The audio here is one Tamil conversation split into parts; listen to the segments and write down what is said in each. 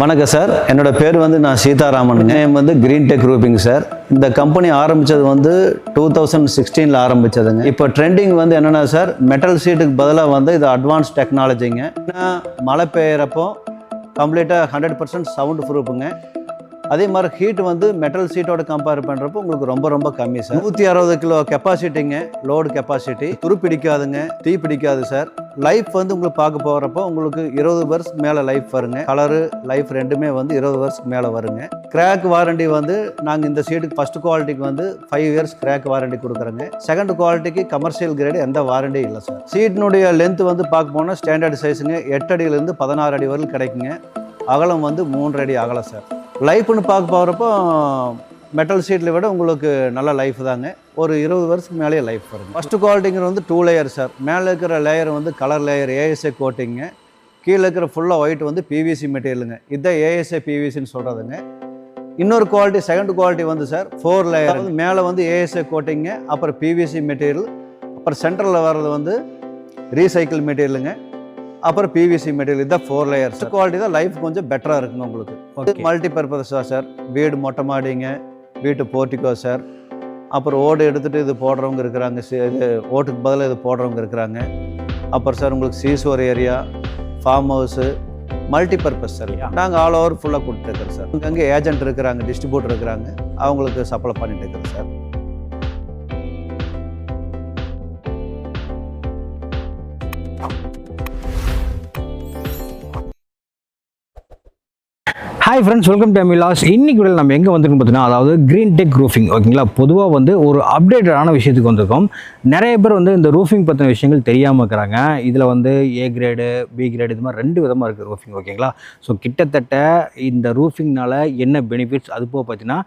வணக்கம் சார். என்னோட பேர் வந்து நான் சீதாராமன் நேம் வந்து கிரீன் டெக் ரூபிங் சார். இந்த கம்பெனி ஆரம்பித்தது வந்து டூ தௌசண்ட் சிக்ஸ்டீனில் ஆரம்பித்ததுங்க இப்போ ட்ரெண்டிங் வந்து என்னென்னா சார் மெட்டல் சீட்டுக்கு பதிலாக வந்து இது அட்வான்ஸ் டெக்னாலஜிங்க ஏன்னா மழை பெய்யறப்போ கம்ப்ளீட்டாக ஹண்ட்ரட் பர்சன்ட் சவுண்ட் ப்ரூஃபுங்க அதே மாதிரி ஹீட் வந்து மெட்டல் சீட்டோட கம்பேர் பண்ணுறப்போ உங்களுக்கு ரொம்ப ரொம்ப கம்மி சார் நூற்றி அறுபது கிலோ கெப்பாசிட்டிங்க லோடு கெப்பாசிட்டி துரு பிடிக்காதுங்க. தீ பிடிக்காது சார் லைஃப் வந்து உங்களுக்கு பார்க்க போகிறப்போ உங்களுக்கு இருபது வருஷத்துக்கு மேலே லைஃப் வருங்க. கலரு லைஃப் ரெண்டுமே வந்து இருபது வருஷத்துக்கு மேலே வருங்க. கிராக் வாரண்டி வந்து நாங்கள் இந்த சீட்டுக்கு ஃபஸ்ட் குவாலிட்டிக்கு வந்து ஃபைவ் இயர்ஸ் கிராக் வாரண்டி கொடுக்குறோங்க. செகண்ட் குவாலிட்டிக்கு கமர்ஷியல் கிரேடு எந்த வாரண்டியும் இல்லை சார் சீட்டினுடைய லென்த் வந்து பார்க்க போனால் ஸ்டாண்டர்ட் சைஸுங்க எட்டு அடியிலேருந்து பதினாறு அடி வரையில் கிடைக்குங்க. அகலம் வந்து மூன்று அடி அகலம் சார் லைஃப்னு பார்க்க போகிறப்போ மெட்டல் ஷீட்டில் விட உங்களுக்கு நல்ல லைஃப் தாங்க. ஒரு இருபது வருஷத்துக்கு மேலேயே லைஃப் வரும் ஃபஸ்ட்டு குவாலிட்டிங்கிறது வந்து டூ லேயர் சார் மேலே இருக்கிற லேயர் வந்து கலர் லேயர் ஏஎஸ்ஏ கோட்டிங்க கீழே இருக்கிற ஃபுல்லாக ஒயிட் வந்து பிவிசி மெட்டீரியலுங்க இதுதான் ஏஎஸ்ஏ பிவிசின்னு சொல்கிறதுங்க இன்னொரு குவாலிட்டி செகண்ட் குவாலிட்டி வந்து சார் ஃபோர் லேயர் வந்து மேலே வந்து ஏஎஸ்ஏ கோட்டிங்க அப்புறம் பிவிசி மெட்டீரியல் அப்புறம் சென்டரில் வர்றது வந்து ரீசைக்கிள் மெட்டீரியலுங்க அப்புறம் பிவிசி மெட்டீரியல் இதுதான் ஃபோர் லேயர்ஸ் குவாலிட்டி தான் லைஃப் கொஞ்சம் பெட்டராக இருக்குங்க உங்களுக்கு. மல்டி பர்பஸா சார் வீடு மொட்டை மாடிங்க வீட்டு போர்ட்டிக்கோ சார் அப்புறம் ஓடு எடுத்துகிட்டு இது போடுறவங்க இருக்கிறாங்க சி- இது ஓட்டுக்கு பதிலாக இது போடுறவங்க இருக்கிறாங்க. அப்புறம் சார் உங்களுக்கு seashore area farm house multi purpose sir. நாங்கள் ஆல் ஓவர் ஃபுல்லாக கொடுத்துருக்கோம் சார் அங்கே ஏஜென்ட் இருக்கிறாங்க டிஸ்ட்ரிபியூட்டர் இருக்கிறாங்க அவங்களுக்கு சப்ளை பண்ணிட்டு இருக்கிறோம் sir hi friends welcome to மிலாஸ் இன்னைக்கு கூட நம்ம எங்கே வந்திருக்கோம் பார்த்தீங்கன்னா அதாவது க்ரீன் டெக் ரூஃபிங் ஓகேங்களா பொதுவாக வந்து ஒரு அப்டேட்டடான விஷயத்துக்கு வந்திருக்கோம். நிறைய பேர் வந்து இந்த ரூஃபிங் பற்றின விஷயங்கள் தெரியாமல் இருக்கிறாங்க. இதில் வந்து ஏ கிரேடு பி கிரேடு இது மாதிரி ரெண்டு விதமாக இருக்குது ரூஃபிங் ஓகேங்களா ஸோ கிட்டத்தட்ட இந்த ரூஃபிங்னால் என்ன பெனிஃபிட்ஸ் அது போக பார்த்தீங்கன்னா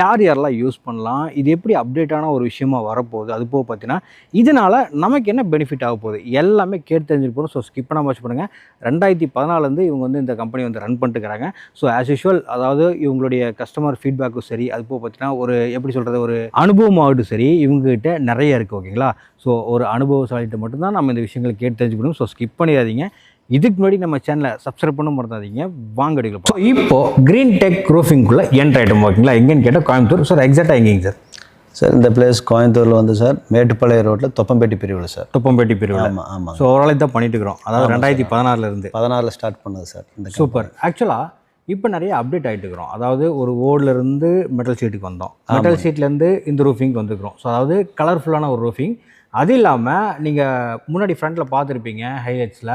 யார் யாரெல்லாம் யூஸ் பண்ணலாம்? இது எப்படி அப்டேட்டான ஒரு விஷயமா வரப்போகுது? அது போக பார்த்தீங்கன்னா இதனால் நமக்கு என்ன பெனிஃபிட் ஆக போகுது? எல்லாமே கேட்டு தெரிஞ்சுட்டு போகிறோம் ஸோ ஸ்கிப் பண்ணாமல் பண்ணுங்கள் ரெண்டாயிரத்தி பதினாலேருந்து இவங்க வந்து இந்த கம்பெனி வந்து ரன் பண்ணிட்டு இருக்கிறாங்க. ஸோ ஆஸ் யூஷுவல் அதாவது இவங்களுடைய கஸ்டமர் ஃபீட்பேக்கும் சரி அது போக பார்த்தீங்கன்னா ஒரு எப்படி சொல்கிறது ஒரு அனுபவமாகட்டும் சரி இவங்ககிட்ட நிறைய இருக்குது ஓகேங்களா? ஸோ ஒரு அனுபவசாலிகிட்ட மட்டும்தான் நம்ம இந்த விஷயங்களை கேட்டு தெரிஞ்சுக்கணும். ஸோ ஸ்கிப் பண்ணிடாதீங்க. இதுக்கு முன்னாடி நம்ம சேனலை சப்ஸ்கிரைப் பண்ண மறந்தாதீங்க. வாங்க அடிக்கலாம் ஸோ இப்போ க்ரீன் டெக் க்ரோஃபிங்குள்ளே என்ட்ரு ஆகிட்டோம் ஓகேங்களா? எங்கேன்னு கேட்டால் கோயம்புத்தூர். சார் எக்ஸாக்டாக எங்கேங்க சார் சார் இந்த பிளேஸ் கோயம்புத்தூரில் வந்து சார் மேட்டுப்பாளைய ரோட்டில் தொப்பம்பேட்டி பிரிவில் சார் துப்பம்பேட்டி பிரிவில். ஆமாம் ஆமாம் ஸோ ஓரளவு தான் பண்ணிட்டு இருக்கிறோம். அதாவது ரெண்டாயிரத்தி பதினாறுலேருந்து பதினாறில் ஸ்டார்ட் பண்ணது சார் இந்த சூப்பர் ஆக்சுவலாக இப்போ நிறைய அப்டேட் ஆகிட்டு இருக்கிறோம். அதாவது ஒரு இருந்து மெட்டல் ஷீட்டுக்கு வந்தோம். மெட்டல் ஷீட்லேருந்து இந்த ரூஃபிங்க்கு வந்துருக்கிறோம். ஸோ அதாவது கலர்ஃபுல்லான ஒரு ரூஃபிங் அது இல்லாமல் நீங்கள் முன்னாடி ஃப்ரண்ட்டில் பார்த்துருப்பீங்க ஹைலைட்ஸில்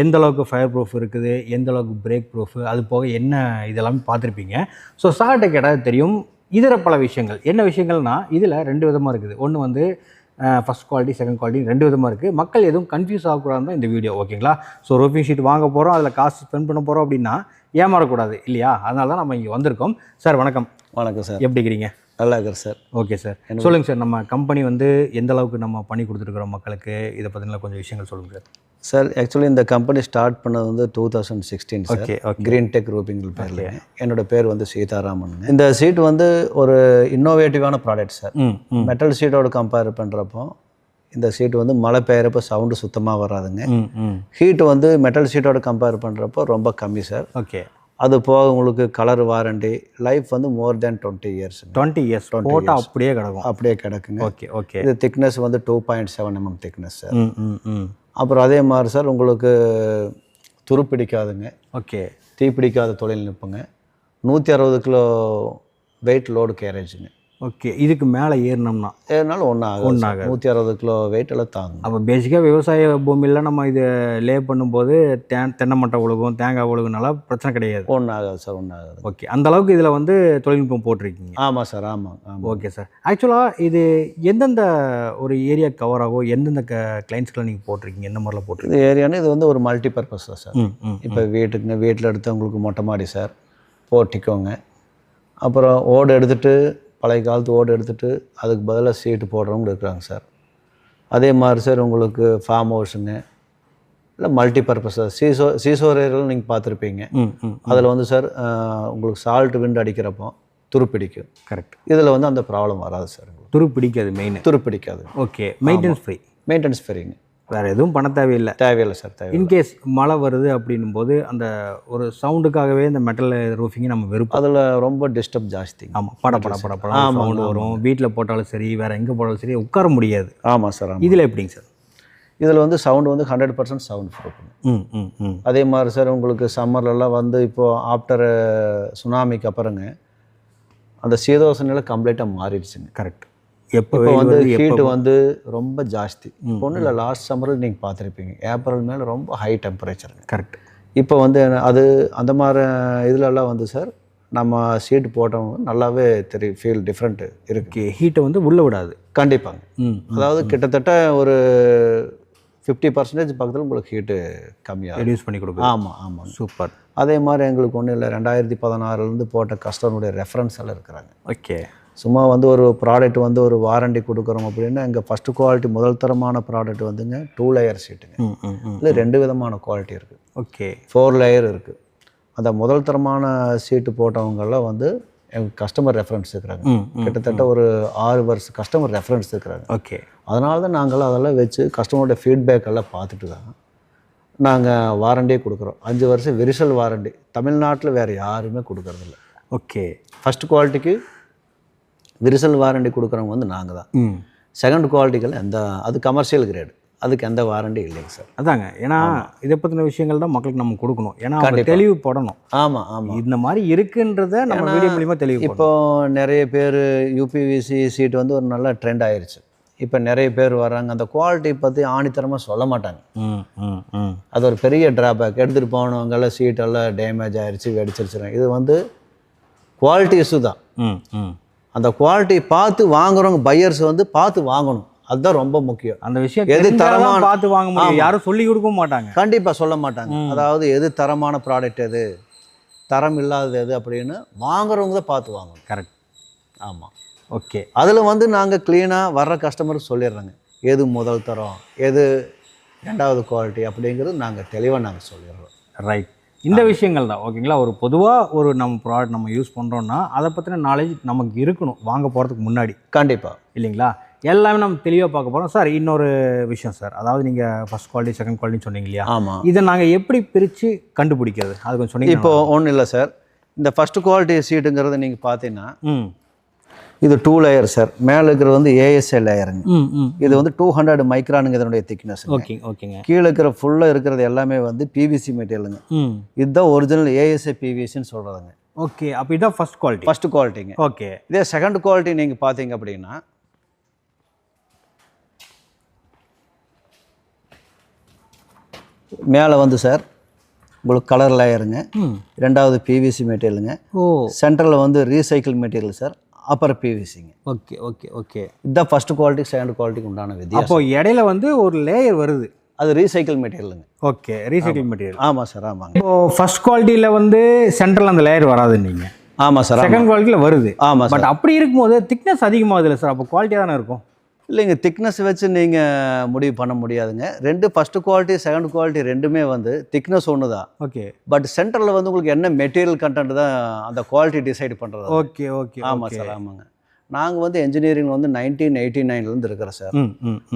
எந்த அளவுக்கு ஃபயர் ப்ரூஃப் இருக்குது எந்த அளவுக்கு பிரேக் ப்ரூஃப் அது போக என்ன இதெல்லாமே பார்த்துருப்பீங்க. ஸோ சார்ட்டை கேட்டால் தெரியும். இதர பல விஷயங்கள். என்ன விஷயங்கள்னா இதில் ரெண்டு விதமாக இருக்குது. ஒன்று வந்து ஃபஸ்ட் குவாலிட்டி செகண்ட் குவாலிட்டி ரெண்டு விதமாக இருக்குது மக்கள் எதுவும் கன்ஃபியூஸ் ஆகக்கூடாது தான் இந்த வீடியோ ஓகேங்களா ஸோ ரூஃபிங் ஷீட் வாங்க போகிறோம் அதில் காசு ஸ்பெண்ட் பண்ண போகிறோம் அப்படின்னா ஏமாறக்கூடாது இல்லையா? அதனால தான் நம்ம இங்கே வந்திருக்கோம். சார் வணக்கம். வணக்கம் சார் எப்படி இருக்கிறீங்க? நல்லா இருக்கிறேன் சார் ஓகே சார் சொல்லுங்கள் சார் நம்ம கம்பெனி வந்து எந்த அளவுக்கு நம்ம பண்ணி கொடுத்துருக்குறோம் மக்களுக்கு? இதை பற்றின கொஞ்சம் விஷயங்கள் சொல்லுங்கள் சார் சார் ஆக்சுவலி இந்த கம்பெனி ஸ்டார்ட் பண்ணது வந்து two thousand sixteen sir okay green tech ரூபிங்கில் பேரில். என்னோட பேர் வந்து சீதாராமன். இந்த சீட் வந்து ஒரு இன்னோவேட்டிவான ப்ராடக்ட் சார் மெட்டல் ஷீட்டோட கம்பேர் பண்ணுறப்போ இந்த சீட் வந்து மழை பெய்யறப்போ சவுண்டு சுத்தமாக வராதுங்க. ஹீட் வந்து மெட்டல் ஷீட்டோட கம்பேர் பண்ணுறப்போ ரொம்ப கம்மி சார் ஓகே அது போக உங்களுக்கு கலர் வாரண்டி லைஃப் வந்து more than twenty years twenty years போட்டால் அப்படியே கிடக்கும். அப்படியே கிடக்குங்க. ஓகே ஓகே இது திக்னஸ் வந்து two point seven MM thickness sir அப்புறம் அதே மாதிரி சார் உங்களுக்கு துரு பிடிக்காதுங்க. ஓகே. தீ பிடிக்காத தொழில்நுட்பங்க நூற்றி அறுபது கிலோ வெயிட் லோடு கேரேஜுங்க ஓகே இதுக்கு மேலே ஏறினோம்னா ஏறினாலும் ஒண்ணும் ஆகாது. நூற்றி அறுபது கிலோ வெயிட் எல்லாம் தாங்கும் அப்போ பேசிக்காக விவசாய பூமியில் நம்ம இது லே பண்ணும்போது தே தென்னை மட்டை உழுகும் தேங்காய் உழுகுனால பிரச்சனை கிடையாது. ஒன்றும் ஆகாது சார் ஒன்றும் ஆகாது. ஓகே அந்த அளவுக்கு இதில் வந்து தொழில்நுட்பம் போட்டிருக்கீங்க. ஆமாம் சார் ஆமாம் ஆமாம் ஓகே சார். ஆக்சுவலாக இது எந்தெந்த ஒரு ஏரியா கவர் ஆகும் எந்தெந்த க கிளைண்ட்ஸ்க்கெலாம் நீங்கள் போட்டிருக்கீங்க? எந்த மாதிரிலாம் போட்டிருக்கீங்க? இது ஏரியானு இது வந்து ஒரு மல்டி பர்பஸ் தான் சார். இப்போ வீட்டுக்குங்க வீட்டில் எடுத்து உங்களுக்கு மொட்டை மாடி சார். போட்டிக்கோங்க. அப்புறம் ஓடு எடுத்துட்டு பழைய காலத்து ஓடு எடுத்துட்டு அதுக்கு பதிலாக சீட்டு போடுறவங்க இருக்கிறாங்க சார். அதே மாதிரி சார் உங்களுக்கு ஃபார்ம் ஹவுஸுங்க இல்லை மல்டி பர்பஸ் சீசோ சீசோர் ஏரியாவில் நீங்கள் பார்த்துருப்பீங்க அதில் வந்து சார் உங்களுக்கு சால்ட் விண்டு அடிக்கிறப்போ துருப்பிடிக்கும். கரெக்ட் இதில் வந்து அந்த ப்ராப்ளம் வராது சார் உங்களுக்கு துரு பிடிக்காது மெயின் துருப்பிடிக்காது ஓகே மெயின்டெனன்ஸ் ஃப்ரீ மெயின்டெனன்ஸ் ஃப்ரீங்க வேற எதுவும் பண்ண தேவையில்லை. தேவையில்லை சார் தேவை இன்கேஸ் மழை வருது அப்படின்னும் போது அந்த ஒரு சவுண்டுக்காகவே இந்த மெட்டல் ரூஃபிங்கை நம்ம வெறுப்போம். அதில் ரொம்ப டிஸ்டர்ப் ஜாஸ்தி. ஆமாம் பட பட பட பட ஆமாங்க, சவுண்டு வரும். வீட்டில் போட்டாலும் சரி வேற எங்கே போட்டாலும் சரி உட்கார முடியாது. ஆமாம் சார் இதில் எப்படிங்க சார்? இதில் வந்து சவுண்ட் வந்து ஹண்ட்ரட் பர்சன்ட் சவுண்ட் ப்ரூஃப் ம் ம் ம். அதே மாதிரி சார் உங்களுக்கு சம்மர்லலாம் வந்து இப்போது ஆஃப்டர் சுனாமிக்கு அப்புறங்க அந்த சீதோஷ நிலை கம்ப்ளீட்டாக மாறிடுச்சுங்க. கரெக்ட் எப்போ இப்போ வந்து ஹீட்டு வந்து ரொம்ப ஜாஸ்தி. ஒன்றும் இல்லை லாஸ்ட் சம்மரில் நீங்கள் பார்த்துருப்பீங்க. ஏப்ரல் மேலே ரொம்ப ஹை டெம்பரேச்சருங்க கரெக்ட் இப்போ வந்து அது அந்த மாதிரி இதுலலாம் வந்து சார் நம்ம சீட்டு போட்டவங்க நல்லாவே தெரியும் ஃபீல் டிஃப்ரெண்ட் இருக்கு. ஓகே ஹீட்டை வந்து உள்ள விடாது. கண்டிப்பாங்க. அதாவது கிட்டத்தட்ட ஒரு ஃபிஃப்டி பர்சன்டேஜ் பக்கத்தில் உங்களுக்கு ஹீட்டு கம்மியாகும் ரெடியூஸ் பண்ணி கொடுக்குது. ஆமாம் ஆமாங்க. சூப்பர் அதே மாதிரி எங்களுக்கு ஒன்றும் இல்லை. ரெண்டாயிரத்தி பதினாறுலேருந்து போட்ட கஸ்டமருடைய ரெஃபரன்ஸ் எல்லாம் இருக்கிறாங்க. ஓகே சும்மா வந்து ஒரு ப்ராடக்ட் வந்து ஒரு வாரண்டி கொடுக்குறோம் அப்படின்னா எங்கள் ஃபஸ்ட்டு குவாலிட்டி முதல் தரமான ப்ராடக்ட் வந்துங்க டூ லேயர் ம் இல்லை ரெண்டு விதமான குவாலிட்டி இருக்குது ஓகே. ஃபோர் லேயர் இருக்குது அந்த முதல் தரமான சீட்டு போட்டவங்கெல்லாம் வந்து எங்கள் கஸ்டமர் ரெஃபரன்ஸ் இருக்கிறாங்க கிட்டத்தட்ட ஒரு ஆறு வருஷம் கஸ்டமர் ரெஃபரன்ஸ் இருக்கிறாங்க ஓகே. அதனால தான் நாங்களாம் அதெல்லாம் வச்சு கஸ்டமரோட ஃபீட்பேக் எல்லாம் பார்த்துட்டு தான் நாங்கள் வாரண்டியே கொடுக்குறோம். அஞ்சு வருஷம் விரிசல் வாரண்டி தமிழ்நாட்டில் வேறு யாருமே கொடுக்கறதில்ல. ஓகே. ஃபஸ்ட் குவாலிட்டிக்கு விரிசல் வாரண்டி கொடுக்குறவங்க வந்து நாங்கள் தான். செகண்ட் குவாலிட்டிக்கெல்லாம் எந்த அது கமர்ஷியல் கிரேடு அதுக்கு எந்த வாரண்டி இல்லைங்க சார். அதாங்க. ஏன்னா இதை பற்றின விஷயங்கள் தான் மக்களுக்கு நம்ம கொடுக்கணும். ஏன்னா தெளிவு படணும். ஆமாம் ஆமாம் இந்த மாதிரி இருக்குன்றத நம்ம வீடியோ மூலியமா தெளிவு இப்போ நிறைய பேர் யூபிவிசி சீட் வந்து ஒரு நல்ல ட்ரெண்ட் ஆயிருச்சு. இப்போ நிறைய பேர் வராங்க அந்த குவாலிட்டி பற்றி ஆணித்தரமாக சொல்ல மாட்டாங்க. ம் ம் ம். அது ஒரு பெரிய ட்ராபேக் எடுத்துகிட்டு போனவங்கெல்லாம் சீட்டெல்லாம் டேமேஜ் ஆயிருச்சு வெடிச்சிருச்சுறாங்க இது வந்து குவாலிட்டி இஷ்யூ தான். ம் ம். அந்த குவாலிட்டி பார்த்து வாங்குறவங்க பையர்ஸ் வந்து பார்த்து வாங்கணும். அதுதான் ரொம்ப முக்கியம். அந்த விஷயம் எது தரமான- பார்த்து வாங்க முடியும். யாரும் சொல்லி கொடுக்கவும் மாட்டாங்க. கண்டிப்பாக சொல்ல மாட்டாங்க. அதாவது எது தரமான ப்ராடக்ட் எது? தரம் இல்லாதது எது அப்படின்னு வாங்குறவங்க தான் பார்த்து வாங்கணும். கரெக்ட் ஆமாம் ஓகே அதில் வந்து நாங்கள் க்ளீனாக வர்ற கஸ்டமருக்கு சொல்லிடுறோங்க. எது முதல் தரம்? எது ரெண்டாவது குவாலிட்டி அப்படிங்கிறது நாங்கள் தெளிவாக நாங்கள் சொல்லிடுறோம். ரைட் இந்த விஷயங்கள் தான் ஓகேங்களா? ஒரு பொதுவாக ஒரு நம்ம ப்ராடக்ட் நம்ம யூஸ் பண்ணுறோன்னா அதை பற்றின நாலேஜ் நமக்கு இருக்கணும். வாங்க போகிறதுக்கு முன்னாடி. கண்டிப்பாக இல்லைங்களா? எல்லாமே நம்ம தெளிவாக பார்க்க போகிறோம் சார் இன்னொரு விஷயம் சார். அதாவது நீங்கள் ஃபர்ஸ்ட் குவாலிட்டி செகண்ட் குவாலிட்டி சொன்னீங்க இல்லையா? ஆமாம் இதை நாங்கள் எப்படி பிரித்து கண்டுபிடிக்கிறது? அது கொஞ்சம் சொன்னீங்க இப்போ ஒன்றும் இல்லை சார். இந்த ஃபஸ்ட்டு குவாலிட்டி சீட்டுங்கிறத நீங்கள் பார்த்தீங்கன்னா ம். இது டூ லேயர் சார் மேலே இருக்கிறது வந்து ஏஎஸ்ஏ லேயருங்க இது வந்து டூ ஹண்ட்ரட் மைக்ரானுங்க இதனுடைய திக்னஸ் ஓகே ஓகேங்க கீழே இருக்கிற ஃபுல்லாக இருக்கிறது எல்லாமே வந்து பிவிசி மெட்டீரியலுங்க இதுதான் ஒரிஜினல் ஏஎஸ்ஏ பிவிசின்னு சொல்கிறதுங்க ஓகே அப்போ இதான் ஃபர்ஸ்ட் குவாலிட்டி ஃபஸ்ட்டு குவாலிட்டிங்க ஓகே இதே செகண்ட் குவாலிட்டி நீங்கள் பார்த்தீங்க அப்படின்னா மேலே வந்து சார் உங்களுக்கு கலர் லேயருங்க ரெண்டாவது பிவிசி மெட்டீரியலுங்க ஓ. சென்டரில் வந்து ரீசைக்கிள் மெட்டீரியல் சார் அப்புறம் பிவிசிங்க ஓகே ஓகே ஓகே. இதுதான் ஃபஸ்ட் குவாலிட்டி செகண்ட் குவாலிட்டிக்கு உண்டான வித்தியாசம். அப்போ இடையில வந்து ஒரு லேயர் வருது. அது ரீசைக்கிள் மெட்டீரியலுங்க ஓகே ரீசைக்கிள் மெட்டீரியல் ஆமாம் சார் ஆமாங்க. இப்போ ஃபர்ஸ்ட் குவாலிட்டியில் வந்து சென்ட்ரல் அந்த லேயர் வராது நீங்கள் ஆமாம் சார் செகண்ட் குவாலிட்டியில் வருது. ஆமாம் சார் பட் அப்படி இருக்கும்போது திக்னஸ் அதிகமாகுதுல்ல சார் அப்போ குவாலிட்டியாக தானே இருக்கும்? இல்லைங்க திக்னஸ் வச்சு நீங்கள் முடிவு பண்ண முடியாதுங்க. ரெண்டு ஃபஸ்ட்டு குவாலிட்டி செகண்ட் குவாலிட்டி ரெண்டுமே வந்து திக்னஸ் ஒன்று தான் ஓகே. பட் சென்டரில் வந்து உங்களுக்கு என்ன மெட்டீரியல் கண்டென்ட் தான் அந்த குவாலிட்டி டிசைட் பண்ணுறது ஓகே ஓகே ஆமாம் சார் ஆமாங்க. நாங்கள் வந்து இன்ஜினியரிங் வந்து நைன்டீன் எயிட்டி நைன்லேருந்து இருக்கிறோம் சார்.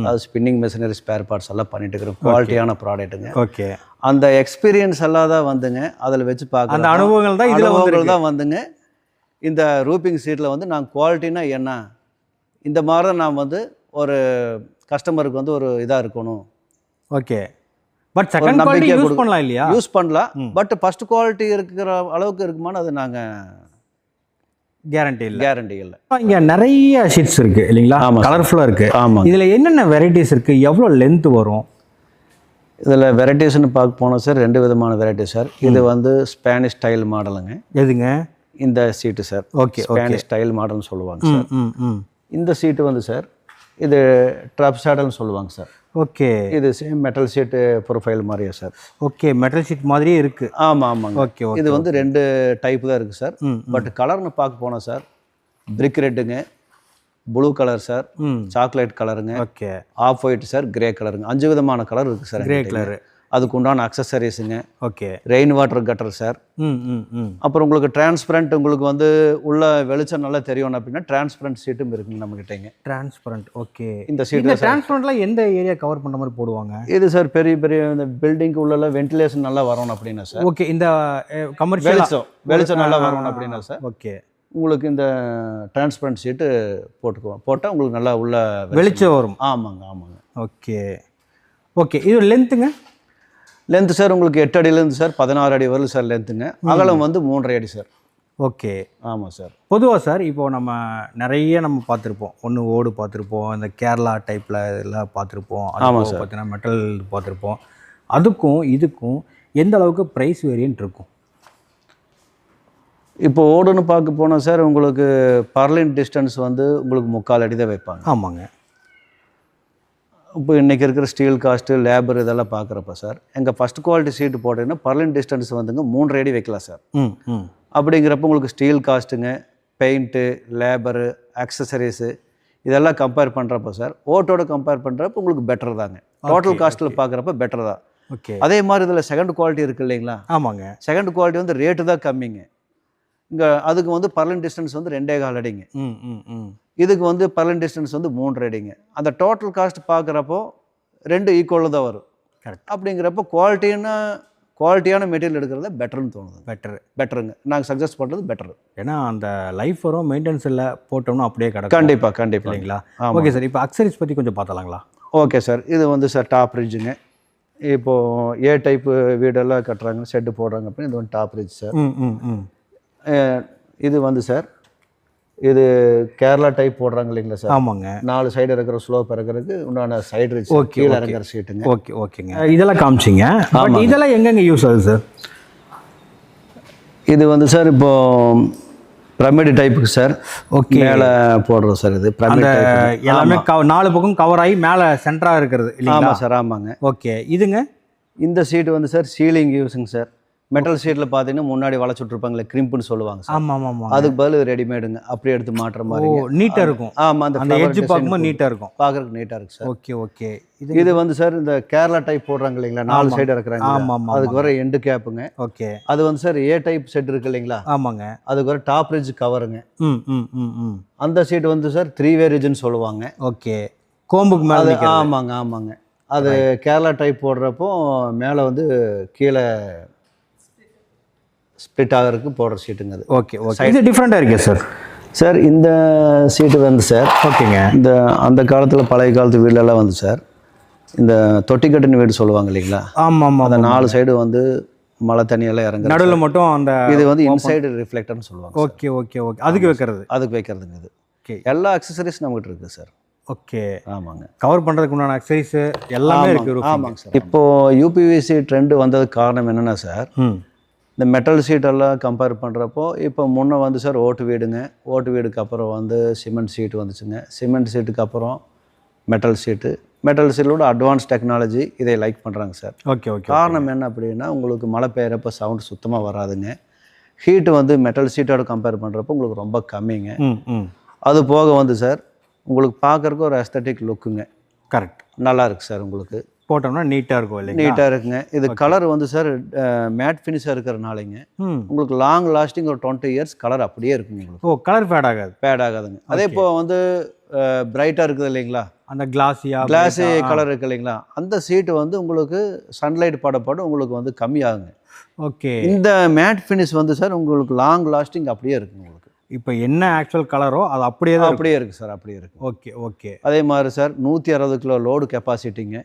அது ஸ்பின்னிங் மிஷினரி ஸ்பேர் பார்ட்ஸ் எல்லாம் பண்ணிட்டு இருக்கிறோம். குவாலிட்டியான ப்ராடக்ட்டுங்க ஓகே. அந்த எக்ஸ்பீரியன்ஸ் எல்லாம் தான் வந்துங்க அதில் வச்சு அந்த பார்க்குறோம் அனுபவங்கள் தான் இதில் தான் வந்துங்க. இந்த ரூப்பிங் சீட்டில் வந்து நான் குவாலிட்டினா என்ன? இந்த மாதிரி தான் நான் வந்து ஒரு கஸ்டமருக்கு வந்து ஒரு இதாக இருக்கணும். Okay. But second quality use பண்ணலாம் இல்லையா? யூஸ் பண்ணலாம். பட் ஃபர்ஸ்ட் குவாலிட்டி இருக்கிற அளவுக்கு இருக்குமான்னு அது நாங்கள் கேரண்டி இல்லை. கேரண்டி இல்லை. இங்கே நிறைய ஷீட்ஸ் இருக்கு இல்லைங்களா? ஆமா சார். கலர்ஃபுல்லாக இருக்கு. ஆமாங்க. இதில் என்னென்ன வெரைட்டிஸ் இருக்கு? எவ்வளோ லென்த் வரும்? இதில் வெரைட்டிஸ்னு பார்க்க போனோம் சார் ரெண்டு விதமான வெரைட்டி சார் இது வந்து ஸ்பானிஷ் ஸ்டைல் மாடலுங்க எதுங்க? இந்த seat sir okay Spanish style மாடல்னு சொல்லுவாங்க சார் இந்த சீட்டு வந்து சார் இது ட்ரப் சாடல்னு சொல்லுவாங்க சார் ஓகே. இது சேம் மெட்டல் ஷீட்டு ப்ரொஃபைல் மாதிரியே சார் ஓகே மெட்டல் ஷீட் மாதிரியே இருக்கு. ஆமாம் ஆமாங்க. ஓகே இது வந்து ரெண்டு டைப் தான் இருக்குது சார் பட் கலர்னு பார்க்க போனோம் சார் பிரிக் ரெட்டுங்க ப்ளூ கலர் சார் ம். சாக்லேட் கலருங்க okay. Off white sir grey கலருங்க அஞ்சு விதமான கலர் இருக்குது சார் கிரே. கலரு அதுக்கு உண்டான அக்சசரிஸுங்க okay. Rain water cutter sir ம் ம் ம். அப்புறம் உங்களுக்கு டிரான்ஸ்பரண்ட் உங்களுக்கு வந்து உள்ள வெளிச்சம் நல்லா தெரியணும் அப்படின்னா டிரான்ஸ்பரண்ட் சீட்டும் இருக்குங்க நம்மக்கிட்டங்க டிரான்ஸ்பரண்ட் ஓகே. இந்த சீட்டு டிரான்ஸ்பரண்ட்லாம் எந்த ஏரியா கவர் பண்ணுற மாதிரி போடுவாங்க? இது சார் பெரிய பெரிய இந்த பில்டிங்க்கு உள்ள வென்டிலேஷன் நல்லா வரணும் அப்படின்னா சார் ஓகே இந்த கமர்ஷியல் வெளிச்சம் வெளிச்சம் நல்லா வரணும் அப்படின்னா சார் ஓகே. உங்களுக்கு இந்த டிரான்ஸ்பரண்ட் சீட்டு போட்டுக்குவோம். போட்டால் உங்களுக்கு நல்லா உள்ள வெளிச்சம் வரும். ஆமாங்க ஆமாங்க. ஓகே. ஓகே இது லென்த்துங்க லென்த் சார் உங்களுக்கு எட்டு அடியிலேருந்து சார் பதினாறு அடி வரலும் சார் லென்த்துங்க அகலம் வந்து மூன்றரை அடி சார் ஓகே. ஆமாம் சார் பொதுவாக சார் இப்போ நம்ம நிறைய நம்ம பார்த்துருப்போம். ஒன்று ஓடு பார்த்துருப்போம் இந்த கேரளா டைப்பில் இதெல்லாம் பார்த்துருப்போம். ஆமாம் அது பார்த்தீங்கன்னா மெட்டல் பார்த்துருப்போம். அதுக்கும் இதுக்கும் எந்த அளவுக்கு ப்ரைஸ் வேரியன்ட் இருக்கும்? இப்போ ஓடுன்னு பார்க்க போனால் சார் உங்களுக்கு பர்லின் டிஸ்டன்ஸ் வந்து உங்களுக்கு முக்கால் அடி தான் வைப்பாங்க. ஆமாங்க. இப்போ இன்றைக்கி இருக்கிற ஸ்டீல் காஸ்ட்டு லேபர் இதெல்லாம் பார்க்குறப்ப சார் எங்கள் ஃபஸ்ட் குவாலிட்டி சீட்டு போட்டிங்கன்னா பர்லின் டிஸ்டன்ஸ் வந்துங்க மூன்றரை அடி வைக்கலாம் சார் ம் ம். அப்படிங்கிறப்ப உங்களுக்கு ஸ்டீல் காஸ்ட்டுங்க பெயிண்ட்டு லேபரு அக்சசரிஸு இதெல்லாம் கம்பேர் பண்ணுறப்ப சார் ஓட்டோட கம்பேர் பண்ணுறப்ப உங்களுக்கு பெட்டர் தாங்க. டோட்டல் காஸ்ட்டில் பார்க்குறப்ப பெட்டர் தான். ஓகே அதே மாதிரி இதில் செகண்ட் குவாலிட்டி இருக்குது இல்லைங்களா? ஆமாங்க. செகண்ட் குவாலிட்டி வந்து ரேட்டு தான் கம்மிங்க. இங்கே அதுக்கு வந்து பர்லன் டிஸ்டன்ஸ் வந்து ரெண்டே கால் அடிங்க. ம் ம் ம். இதுக்கு வந்து பர்லன் டிஸ்டன்ஸ் வந்து மூன்று அடிங்க. அந்த டோட்டல் காஸ்ட் பார்க்குறப்போ ரெண்டு ஈக்குவலில் தான் வரும். கரெக்ட் அப்படிங்கிறப்ப குவாலிட்டின்னா குவாலிட்டியான மெட்டீரியல் எடுக்கிறது பெட்டர்னு தோணுது. பெட்டர் பெட்டருங்க நாங்கள் சஜஸ்ட் பண்ணுறது பெட்டர் ஏன்னா அந்த லைஃப் வரும் மெயின்டெனன்ஸ் இல்லை போட்டோம்னா அப்படியே கிடக்கும். கண்டிப்பாக கண்டிப்பாக இல்லைங்களா. ஓகே சார் இப்போ அக்சரிஸ் பற்றி கொஞ்சம் பார்த்தலாங்களா? ஓகே சார் இது வந்து சார் டாப் ரிட்ஜுங்க இப்போது ஏ டைப்பு வீடெல்லாம் கட்டுறாங்க ஷெட்டு போடுறாங்க அப்படின்னு இது வந்து டாப் ரிட்ஜ் சார் ம் ம். இது வந்து சார் இது கேரளா டைப் போடுறாங்க இல்லைங்களா சார்? ஆமாங்க. நாலு சைடு இருக்கிற ஸ்லோப் இருக்கிறதுக்கு உண்டான சைடு ரிட்ஜ் Okay, கீழே. இறங்குற சீட்டுங்க ஓகே ஓகேங்க. இதெல்லாம் காமிச்சிங்க. இதெல்லாம் எங்கெங்க யூஸ் ஆகுது சார்? இது வந்து சார் இப்போ பிரமிடு டைப்புக்கு சார். Okay. மேலே போடுறோம் சார் இது பிரமிட் அந்த எல்லாமே கவ- நாலு பக்கம் கவர் ஆகி மேலே சென்டராக இருக்கிறது ஆமாம் சார் ஆமாங்க. ஓகே. இதுங்க? இந்த சீட்டு வந்து சார் சீலிங் யூஸுங்க சார். மெட்டல் சீட்டில் பார்த்தீங்கன்னா முன்னாடி வளைச்சு விட்ருப்பாங்களே கிரிம்புன்னு சொல்லுவாங்க ஆமாம் ஆமாம் அதுக்கு பதில் ரெடிமேடுங்க அப்படியே எடுத்து மாட்டுற மாதிரி. நீட்டாக இருக்கும். ஆமாம் அந்த எட்ஜ் பார்க்கும்போது நீட்டாக இருக்கும். பார்க்குறதுக்கு நீட்டாக இருக்கு சார். Okay okay. இது இது வந்து சார் இந்த கேரளா டைப் போடுறாங்க இல்லைங்களா? நாலு சைடு இருக்கிறாங்க ஆமாம் அதுக்கு வர எண்டு கேப்புங்க ஓகே. அது வந்து சார் ஏ டைப் செட் இருக்கு இல்லைங்களா? ஆமாங்க. அதுக்கு வர டாப் ரிட்ஜ் கவருங்க ம் ம் ம் ம். அந்த சீட் வந்து சார் த்ரீ வே ரிட்ஜ்னு சொல்லுவாங்க. ஓகே. கோம்புக்கு மேலே ஆமாங்க ஆமாங்க. அது கேரளா டைப் போடுறப்போ மேலே வந்து கீழே ஸ்ப்ளிட் ஆகிறதுக்கு போடுற சீட்டுங்க அது ஓகே ஓகே இது டிஃப்ரெண்ட்டாக இருக்கே சார் சார் இந்த சீட்டு வந்து சார் ஓகேங்க இந்த அந்த காலத்தில் பழைய காலத்து வீடெல்லாம் வந்து சார் இந்த தொட்டிக்கட்டுன்னு வீடு சொல்லுவாங்க இல்லைங்களா? ஆமாம் ஆமாம் அந்த நாலு சைடு வந்து மழை தண்ணியெல்லாம் இறங்குறது நடுவில் மட்டும் அந்த இது வந்து இன்சைடு ரிஃப்ளெக்டர்னு சொல்லுவாங்க. ஓகே ஓகே ஓகே அதுக்கு வைக்கிறது. அதுக்கு வைக்கிறதுங்க இது. ஓகே எல்லா அக்சசரிஸ் நம்மகிட்ட இருக்குது சார் ஓகே ஆமாங்க. கவர் பண்ணுறதுக்கு உண்டான அக்சரிஸ் எல்லாமே இருக்கு roofing. ஆமாங்க சார் இப்போ யூபிவிசி ட்ரெண்டு வந்ததுக்கு காரணம் என்னென்னா சார் ம். இந்த மெட்டல் சீட்டெல்லாம் கம்பேர் பண்ணுறப்போ இப்போ முன்ன வந்து சார் ஓட்டு வீடுங்க. ஓட்டு வீடுக்கு அப்புறம் வந்து சிமெண்ட் சீட்டு வந்துச்சுங்க. சிமெண்ட் சீட்டுக்கு அப்புறம் மெட்டல் சீட்டு மெட்டல் சீட்டோட அட்வான்ஸ் டெக்னாலஜி இதை லைக் பண்ணுறாங்க சார் ஓகே ஓகே காரணம் என்ன அப்படின்னா உங்களுக்கு மழை பெய்யறப்ப சவுண்ட் சுத்தமாக வராதுங்க. ஹீட்டு வந்து மெட்டல் சீட்டோட கம்பேர் பண்ணுறப்போ உங்களுக்கு ரொம்ப கம்மிங்க. அது போக வந்து சார் உங்களுக்கு பார்க்கறக்கு ஒரு அஸ்தட்டிக் லுக்குங்க கரெக்ட் நல்லா இருக்கு சார் உங்களுக்கு. போட்டோம்னா நீட்டாக இருக்கும் இல்லைங்களா? நீட்டாக இருக்குங்க. இது கலர் வந்து சார் மேட் ஃபினிஷாக இருக்கிறனாலைங்க ம். உங்களுக்கு லாங் லாஸ்டிங் ஒரு டுவெண்ட்டி இயர்ஸ் கலர் அப்படியே இருக்குங்க உங்களுக்கு. ஓ கலர் ஃபேட் ஆகாது. பேட் ஆகாதுங்க. அதே இப்போ வந்து பிரைட்டாக இருக்குது இல்லைங்களா? அந்த கிளாஸியா கிளாஸி கலர் இருக்கு இல்லைங்களா? அந்த சீட்டு வந்து உங்களுக்கு சன்லைட் படப்பட உங்களுக்கு வந்து கம்மியாகுங்க. ஓகே இந்த மேட் ஃபினிஷ் வந்து சார் உங்களுக்கு லாங் லாஸ்டிங் அப்படியே இருக்குங்க உங்களுக்கு. இப்போ என்ன ஆக்சுவல் கலரோ அது அப்படியே தான் அப்படியே இருக்கு சார் அப்படியே இருக்கு. ஓகே ஓகே அதே மாதிரி சார் நூற்றி அறுபது கிலோ லோடு கெப்பாசிட்டிங்க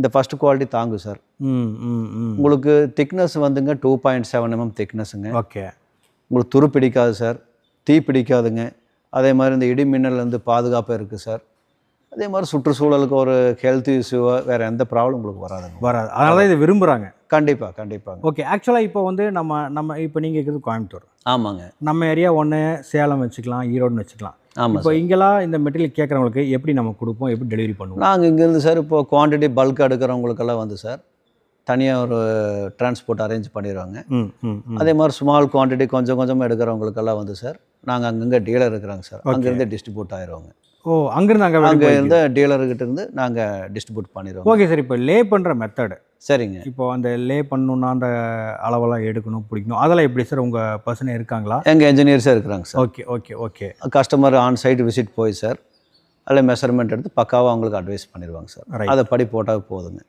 இந்த ஃபர்ஸ்ட் குவாலிட்டி தாங்கும் சார் ம் ம் ம். உங்களுக்கு திக்னஸ் வந்துங்க டூ பாயிண்ட் செவன் எம்எம் திக்னஸுங்க ஓகே. உங்களுக்கு துரு பிடிக்காது சார் தீ பிடிக்காதுங்க. அதே மாதிரி இந்த இடி மின்னல் வந்து பாதுகாப்பாக இருக்குது சார் அதே மாதிரி சுற்றுச்சூழலுக்கு ஒரு ஹெல்த் இஷ்யூவோ வேறு எந்த ப்ராப்ளம் உங்களுக்கு வராதுங்க. வராது. அதனால தான் இதை விரும்புகிறாங்க கண்டிப்பாக கண்டிப்பாங்க. ஓகே ஆக்சுவலாக இப்போ வந்து நம்ம நம்ம இப்போ நீங்கள் இருக்கிறது கோயம்புத்தூர். ஆமாங்க. நம்ம ஏரியா ஒன்று சேலம் வச்சுக்கலாம் ஈரோடுன்னு வச்சுக்கலாம். ஆமாம் இப்போ இங்கெல்லாம் இந்த மெட்டீரியல் கேட்குறவங்களுக்கு எப்படி நம்ம கொடுப்போம்? எப்படி டெலிவரி பண்ணுவோம்? நாங்கள் இங்கேருந்து சார் இப்போ குவான்டிட்டி பல்க் எடுக்கிறவங்களுக்கெல்லாம் வந்து சார் தனியாக ஒரு டிரான்ஸ்போர்ட் அரேஞ்ச் பண்ணிடுவாங்க அதே மாதிரி ஸ்மால் குவான்டிட்டி கொஞ்சம் கொஞ்சமாக எடுக்கிறவங்களுக்கெல்லாம் வந்து சார் நாங்கள் அங்கங்கே டீலர் இருக்கிறாங்க சார். அங்கேருந்து டிஸ்ட்ரிபியூட் ஆயிடுவாங்க ஓ அங்கேருந்து அங்கே அங்கே இருந்த டீலர்கிட்ட இருந்து நாங்கள் டிஸ்ட்ரிபியூட் பண்ணிடுவோம் ஓகே சார் இப்போ லே பண்ணுற மெத்தடு சரிங்க. இப்போ அந்த லே பண்ணணுன்னா அந்த அளவெல்லாம் எடுக்கணும் பிடிக்கணும். அதெல்லாம் எப்படி சார் உங்கள் பர்சனே இருக்காங்களா? எங்கள் என்ஜினியர்ஸாக இருக்கிறாங்க sir okay okay okay customer on site visit போய் சார் அதில் மெஷர்மெண்ட் எடுத்து பக்காவாக அவங்களுக்கு அட்வைஸ் பண்ணிடுவாங்க சார். அதை படி போட்டால் போதுங்க.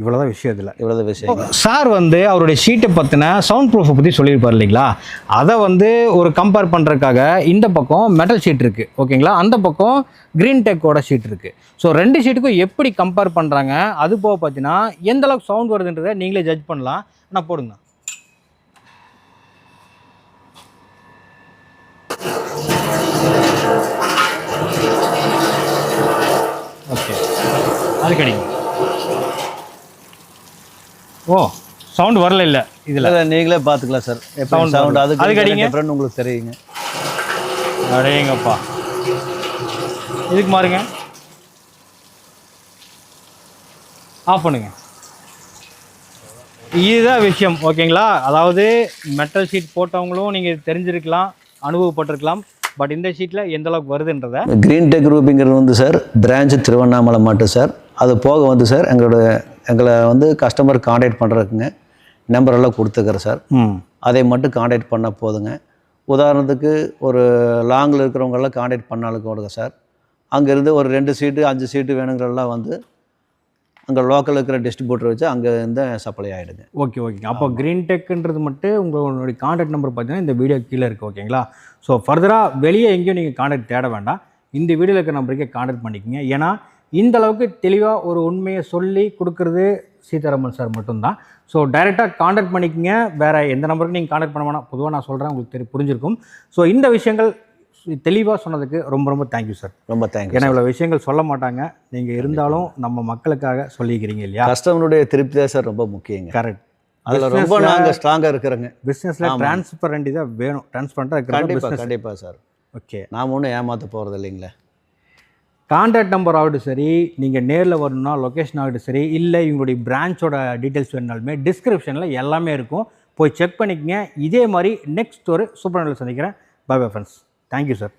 இவ்வளோதான் விஷயம் இதில். இவ்வளோ விஷயம். சார் வந்து அவருடைய ஷீட்டை பற்றின சவுண்ட் ப்ரூஃபை பற்றி சொல்லியிருப்பார் இல்லைங்களா? அதை வந்து ஒரு கம்பேர் பண்ணுறதுக்காக இந்த பக்கம் மெட்டல் ஷீட் இருக்குது ஓகேங்களா? அந்த பக்கம் க்ரீன் டெக்கோட ஷீட் இருக்குது ஸோ ரெண்டு ஷீட்டுக்கும் எப்படி கம்பேர் பண்ணுறாங்க அது போக பார்த்தீங்கன்னா எந்த அளவுக்கு சவுண்ட் வருதுன்றதை நீங்களே ஜட்ஜ் பண்ணலாம். நான் போடுங்க. ஓகே. அது கிடைக்கும் ஓ சவுண்ட் வரல இல்லை இதில். இல்லை நீங்களே பார்த்துக்கலாம் சார் சவுண்ட் வரும். அதுக்கு அதுக்கு அடிங்க. டிஃப்ரெண்ட் உங்களுக்கு தெரியுங்க. அடேங்கப்பா. இதுக்கு மாறுங்க. ஆஃப் பண்ணுங்க. இதுதான் விஷயம் ஓகேங்களா? அதாவது மெட்டல் ஷீட் போட்டவங்களும் நீங்கள் தெரிஞ்சிருக்கலாம் அனுபவப்பட்டிருக்கலாம் பட் இந்த ஷீட்டில் எந்த அளவுக்கு வருதுன்றத. க்ரீன் டெக் குரூப்புங்கிறது வந்து சார் பிரான்ச் திருவண்ணாமலை மட்டும் சார் அது போக வந்து சார் எங்களோட எங்களை வந்து கஸ்டமர் காண்டாக்ட் பண்ணுறதுக்குங்க நம்பர் எல்லாம் கொடுத்துக்கிறேன் சார். ம். அதை மட்டும் காண்டாக்ட் பண்ணால் போதுங்க. உதாரணத்துக்கு ஒரு லாங்கில் இருக்கிறவங்கெல்லாம் காண்டாக்ட் பண்ணாலும் கொடுங்க சார். அங்கேருந்து ஒரு ரெண்டு சீட்டு அஞ்சு சீட்டு வேணுங்கிறதெல்லாம் வந்து அங்கே லோக்கல் இருக்கிற டிஸ்ட்ரிபியூட்டர் வச்சு அங்கே இருந்து சப்ளை ஆகிடுங்க ஓகே ஓகேங்க அப்போ க்ரீன் டெக்ன்றது மட்டும் உங்களுடைய காண்டாக்ட் நம்பர் பார்த்தீங்கன்னா இந்த வீடியோ கீழே இருக்குது ஓகேங்களா ஸோ ஃபர்தராக வெளியே எங்கேயும் நீங்கள் காண்டாக்ட் தேட வேண்டாம். இந்த வீடியோவில் இருக்கிற நம்பருக்கே காண்டாக்ட் பண்ணிக்கோங்க. ஏன்னா இந்த அளவுக்கு தெளிவாக ஒரு உண்மையை சொல்லி கொடுக்குறது சீதாராமன் சார் மட்டும்தான். ஸோ டைரெக்டாக காண்டாக்ட் பண்ணிக்கோங்க. வேறு எந்த நம்பருக்கு நீங்கள் காண்டாக்ட் பண்ண வேணாம். பொதுவாக நான் சொல்கிறேன் உங்களுக்கு தெரி புரிஞ்சிருக்கும். ஸோ இந்த விஷயங்கள் தெளிவாக சொன்னதுக்கு ரொம்ப ரொம்ப தேங்க்யூ சார் ரொம்ப தேங்க்யூ ஏன்னா இவ்வளோ விஷயங்கள் சொல்ல மாட்டாங்க. நீங்கள் இருந்தாலும் நம்ம மக்களுக்காக சொல்லிக்கிறீங்க இல்லையா? கஸ்டமருடைய திருப்தி தான் சார் ரொம்ப முக்கியங்க. கரெக்ட் அதில் ரொம்ப நாங்கள் ஸ்ட்ராங்காக இருக்கிறோங்க. பிஸ்னஸில் டிரான்ஸ்பரண்டி தான் வேணும். டிரான்ஸ்பரண்ட்டாக இருக்கிறது கண்டிப்பாக கண்டிப்பாக சார் ஓகே நாம் ஒன்றும் ஏமாற்ற போகிறது இல்லைங்களே கான்டாக்ட் நம்பர் ஆகட்டும் சரி நீங்கள் நேரில் வரணும்னா லொக்கேஷன் ஆகட்டும் சரி இல்லை இவங்களுடைய பிரான்ச்சோட டீட்டெயில்ஸ் வேணுனாலுமே டிஸ்கிரிப்ஷனில் எல்லாமே இருக்கும். போய் செக் பண்ணிக்கங்க. இதே மாதிரி நெக்ஸ்ட் ஒரு சூப்பர் சந்திக்கிறேன். Bye bye friends thank you sir